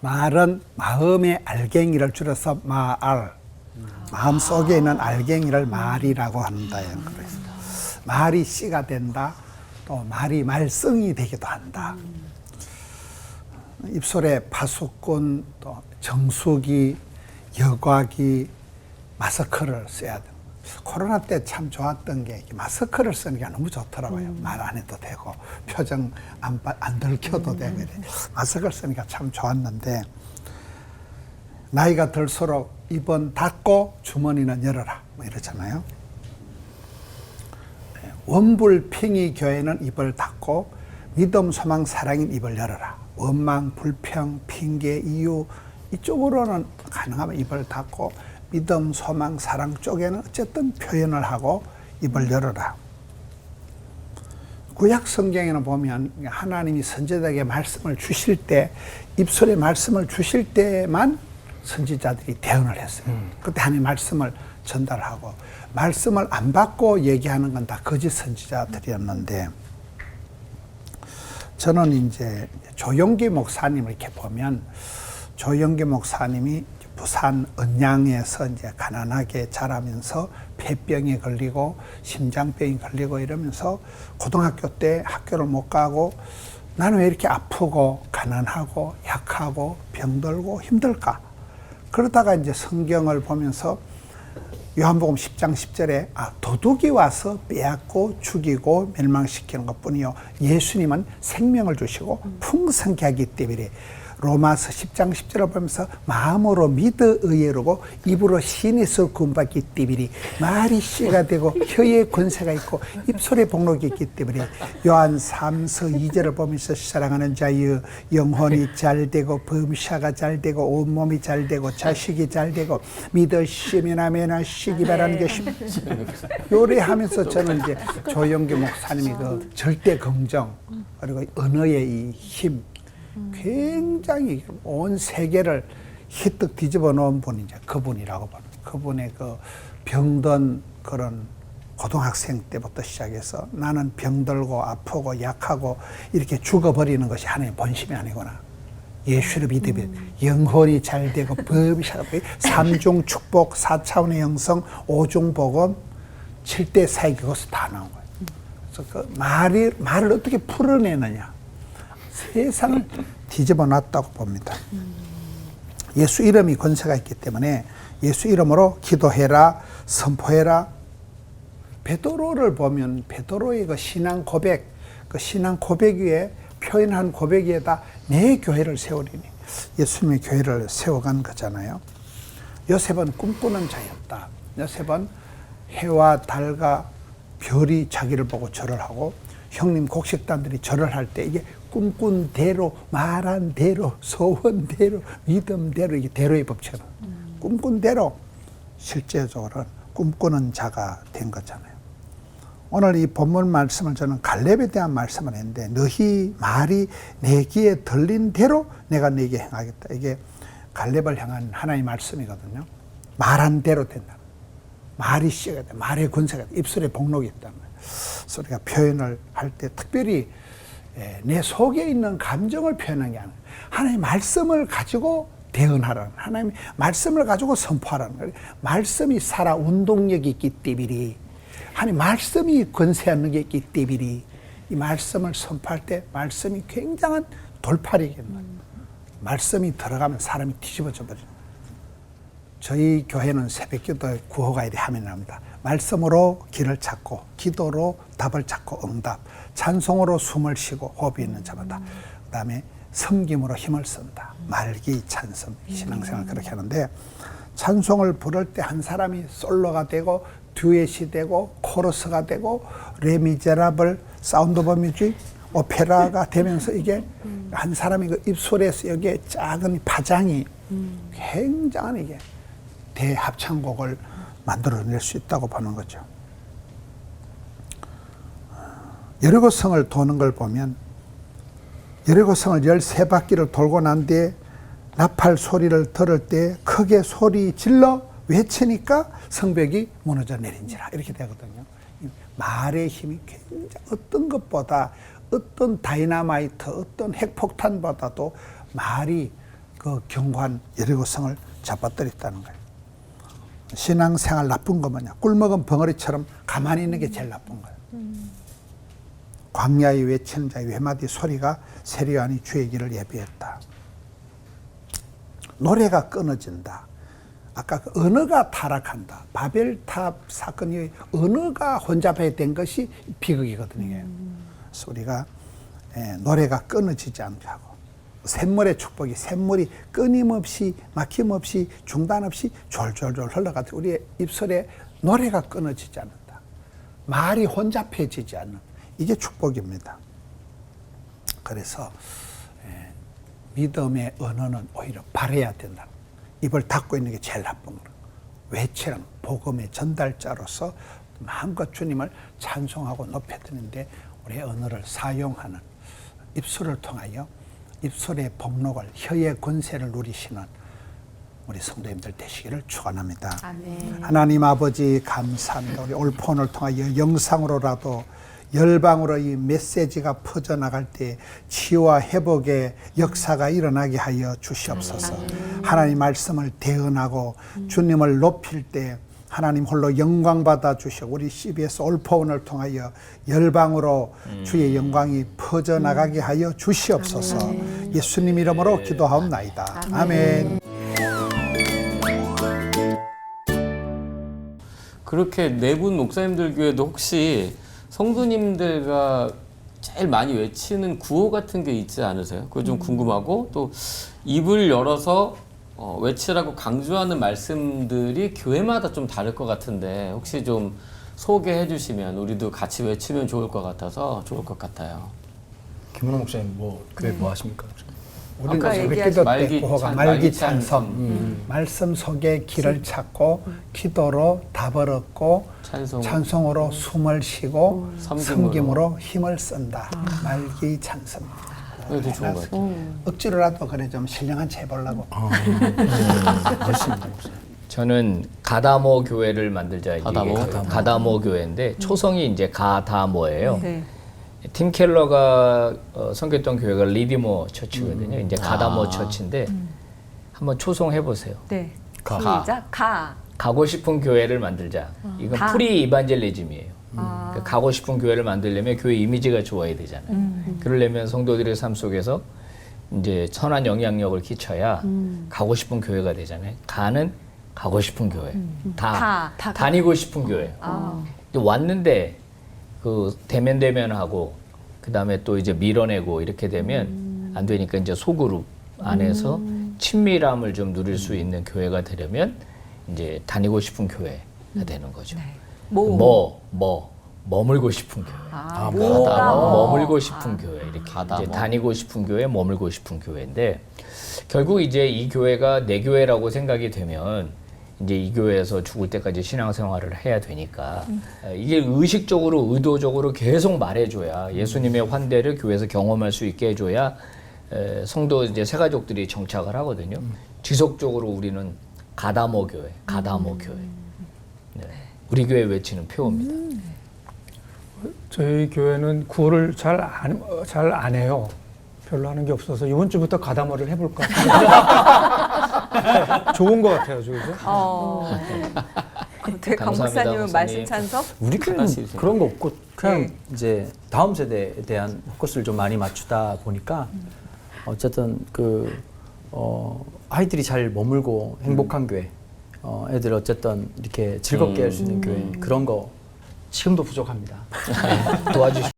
말은 마음의 알갱이를 줄여서 마알. 마음 속에 있는 알갱이를 말이라고 한다. 이런 거로 해서 말이 씨가 된다. 또 말이 말썽이 되기도 한다. 입술에 파수꾼, 또 정수기, 여과기, 마스크를 써야 돼. 코로나 때 참 좋았던 게 마스크를 게 너무 좋더라고요. 말안 해도 되고 표정 안, 바- 안 들켜도 되고 이래. 마스크를 쓰니까 참 좋았는데 나이가 들수록 입은 닫고 주머니는 열어라 뭐 이러잖아요. 네, 원불 핑이 교회는 입을 닫고 믿음 소망 사랑인 입을 열어라. 원망 불평 핑계 이유 이쪽으로는 가능하면 입을 닫고 믿음 소망 사랑 쪽에는 어쨌든 표현을 하고 입을 열어라. 구약 성경에는 보면 하나님이 선지자에게 말씀을 주실 때 입술에 말씀을 주실 때만 선지자들이 대언을 했어요. 그때 하나님 말씀을 전달하고 말씀을 안 받고 얘기하는 건 다 거짓 선지자들이었는데 저는 이제 조영기 목사님을 이렇게 보면 조영기 목사님이 부산 언양에서 이제 가난하게 자라면서 폐병에 걸리고 심장병에 걸리고 이러면서 고등학교 때 학교를 못 가고 나는 왜 이렇게 아프고 가난하고 약하고 병들고 힘들까? 그러다가 이제 성경을 보면서 요한복음 10장 10절에 아, 도둑이 와서 빼앗고 죽이고 멸망시키는 것 뿐이요 예수님은 생명을 주시고 풍성케 하기 때문에 로마서 10장 10절을 보면서 마음으로 믿어 의외로고 입으로 신에서 구원받기 때문에 말이 씨가 되고 혀에 권세가 있고 입술에 복록이 있기 때문에 요한 3서 2절을 보면서 사랑하는 자여 영혼이 잘 되고 범샤가 잘 되고 온몸이 잘 되고 자식이 잘 되고 믿으시면 아멘 하시기 바라는 게 요래하면서 저는 이제 조영기 목사님이 그 절대 긍정 그리고 언어의 이 힘 굉장히 온 세계를 희뜩 뒤집어 놓은 분이 이제 그분이라고 보는 그분의 그 병든 그런 고등학생 때부터 시작해서 나는 병들고 아프고 약하고 이렇게 죽어버리는 것이 하나의 본심이 아니구나. 예수를 믿으면 영혼이 잘 되고 법이 삼중 축복, 사차원의 영성, 오중 복음, 칠대 사이 그것을 다 나온 거예요. 그래서 그 말이 말을 어떻게 풀어내느냐. 세상을 뒤집어 놨다고 봅니다. 예수 이름이 권세가 있기 때문에 예수 이름으로 기도해라, 선포해라. 베드로를 보면 베드로의 그 신앙 고백, 그 신앙 고백 위에 표현한 고백 위에다 내 교회를 세우리니 예수님의 교회를 세워간 거잖아요. 요셉은 꿈꾸는 자였다. 요셉은 해와 달과 별이 자기를 보고 절을 하고 형님 곡식단들이 절을 할 때 이게 꿈꾼 대로 말한 대로 소원 대로 믿음 대로 이게 대로의 법칙은 꿈꾼 대로 실제적으로는 꿈꾸는 자가 된 거잖아요. 오늘 이 본문 말씀을 저는 갈렙에 대한 말씀을 했는데 너희 말이 내 귀에 들린 대로 내가 네게 행하겠다. 이게 갈렙을 향한 하나의 말씀이거든요. 말한 대로 된다. 말이 씨가 돼. 말의 권세가 돼. 입술에 복록이. 그래서 우리가 표현을 할 때 특별히 예, 내 속에 있는 감정을 표현하는 게 아니라 하나님의 말씀을 가지고 대언하라는 하나님의 말씀을 가지고 선포하라는 거예요. 말씀이 살아 운동력이 있기 때문에 하나님 말씀이 권세하는 게 있기 때문에 이 말씀을 선포할 때 말씀이 굉장한 돌팔이겠는 말씀이 들어가면 사람이 뒤집어져 버리는. 저희 교회는 새벽 기도에 구호가 이래 하면 납니다. 말씀으로 길을 찾고 기도로 답을 찾고 응답 찬송으로 숨을 쉬고 호흡이 있는 자마다. 그 다음에 섬김으로 힘을 쓴다. 말기 찬송 신앙생활 그렇게 하는데 찬송을 부를 때 한 사람이 솔로가 되고 듀엣이 되고 코러스가 되고 레미제라블 사운드 오브 뮤직 오페라가 되면서 이게 한 사람이 그 입술에서 여기에 작은 파장이 굉장한 이게 대합창곡을 만들어낼 수 있다고 보는 거죠. 여리고 성을 도는 걸 보면 여리고 성을 13바퀴를 돌고 난 뒤에 나팔 소리를 들을 때 크게 소리 질러 외치니까 성벽이 무너져 내린지라 이렇게 되거든요. 이 말의 힘이 굉장히 어떤 것보다 어떤 다이나마이트, 어떤 핵폭탄보다도 말이 그 경관 여리고성을 잡아뜨렸다는 거예요. 신앙생활 나쁜 거 뭐냐? 꿀먹은 벙어리처럼 가만히 있는 게 제일 나쁜 거예요. 광야에 외치는 자의 외마디 소리가 세리안이 주의 길을 예비했다. 노래가 끊어진다. 아까 그 언어가 타락한다. 바벨탑 사건이 언어가 혼잡된 것이 비극이거든요. 그래서 우리가 예, 노래가 끊어지지 않게 하고 샘물의 축복이 샘물이 끊임없이 막힘없이 중단 없이 졸졸졸 흘러가듯 우리의 입술에 노래가 끊어지지 않는다. 말이 혼잡해지지 않는 이게 축복입니다. 그래서 예, 믿음의 언어는 오히려 바래야 된다. 입을 닫고 있는 게 제일 나쁜 거예요. 외치는 복음의 전달자로서 마음껏 주님을 찬송하고 높여드리는데 우리의 언어를 사용하는 입술을 통하여 입술의 복록을 혀의 권세를 누리시는 우리 성도님들 되시기를 축원합니다. 아멘. 하나님 아버지 감사합니다. 우리 올 폰을 통하여 영상으로라도 열방으로 이 메시지가 퍼져 나갈 때 치유와 회복의 역사가 일어나게 하여 주시옵소서. 하나님 말씀을 대언하고 주님을 높일 때 하나님 홀로 영광 받아 주시고 우리 CBS 올포원을 통하여 열방으로 주의 영광이 퍼져 나가게 하여 주시옵소서. 예수님 이름으로 기도하옵나이다. 아멘. 그렇게 네 분 목사님들 교회도 혹시 성도님들과 제일 많이 외치는 구호 같은 게 있지 않으세요? 그거 좀 궁금하고 또 입을 열어서 어, 외치라고 강조하는 말씀들이 교회마다 좀 다를 것 같은데 혹시 좀 소개해 주시면 우리도 같이 외치면 좋을 것 같아서 좋을 것 같아요. 김은호 목사님 뭐 교회 뭐 하십니까? 아까 우리 얘기하신 기도 때 말기 말기 말기 찬성, 찬성. 음. 말씀 속에 길을 찾고 기도로 답을 얻고 찬송. 찬송으로 숨을 쉬고 섬김으로. 섬김으로 힘을 쓴다. 말기 찬성. 그것도 좋은 것 같아요. 억지로라도 그래 좀 신령한 채 해보려고. 저는 가다모 교회를 만들자 가다모? 이게 가다모, 가다모 교회인데 초성이 이제 가다모예요. 네. 팀 켈러가 어, 섬겼던 교회가 리디모 처치거든요. 이제 가다모 처치인데 한번 초송해 보세요. 네. 가. 시작. 가. 가고 싶은 교회를 만들자. 이건 가. 프리 이반젤리즘이에요. 아. 그 가고 싶은 교회를 만들려면 교회 이미지가 좋아야 되잖아요. 음. 그러려면 성도들의 삶 속에서 이제 선한 영향력을 끼쳐야 음. 가고 싶은 교회가 되잖아요. 가는 가고 싶은 교회. 다, 다, 다 다 니고 싶은 교회. 아. 근데 왔는데 그 대면 대면하고 그 다음에 또 이제 밀어내고 이렇게 되면 안 되니까 이제 소그룹 안에서 친밀함을 좀 누릴 수 있는 교회가 되려면 이제 다니고 싶은 교회가 되는 거죠. 모. 뭐, 뭐, 머물고 싶은 교회. 아, 가다 뭐가 뭐. 머물고 싶은 교회 이렇게 가다 이제 뭐. 다니고 싶은 교회 머물고 싶은 교회인데 결국 이제 이 교회가 내 교회라고 생각이 되면 이제 이 교회에서 죽을 때까지 신앙생활을 해야 되니까 에, 이게 의식적으로 의도적으로 계속 말해줘야 예수님의 환대를 교회에서 경험할 수 있게 해줘야 에, 성도 이제 새 가족들이 정착을 하거든요. 지속적으로 우리는 가다모 교회, 가다모 교회. 네. 우리 교회 외치는 표어입니다. 저희 교회는 구호를 잘안잘 안 해요. 별로 하는 게 없어서 이번 주부터 가다모를 해볼까. 좋은 것 같아요, 저 그죠? 어. 어떻게 강 감사합니다, 목사님은 목사님. 말씀 찬성? 우리 교회는 그런 거 없고 그냥 네. 이제 다음 세대에 대한 포커스를 좀 많이 맞추다 보니까 어쨌든 그 어, 아이들이 잘 머물고 행복한 교회, 어, 애들 어쨌든 이렇게 즐겁게 할 수 있는 교회. 그런 거 지금도 부족합니다. 도와주시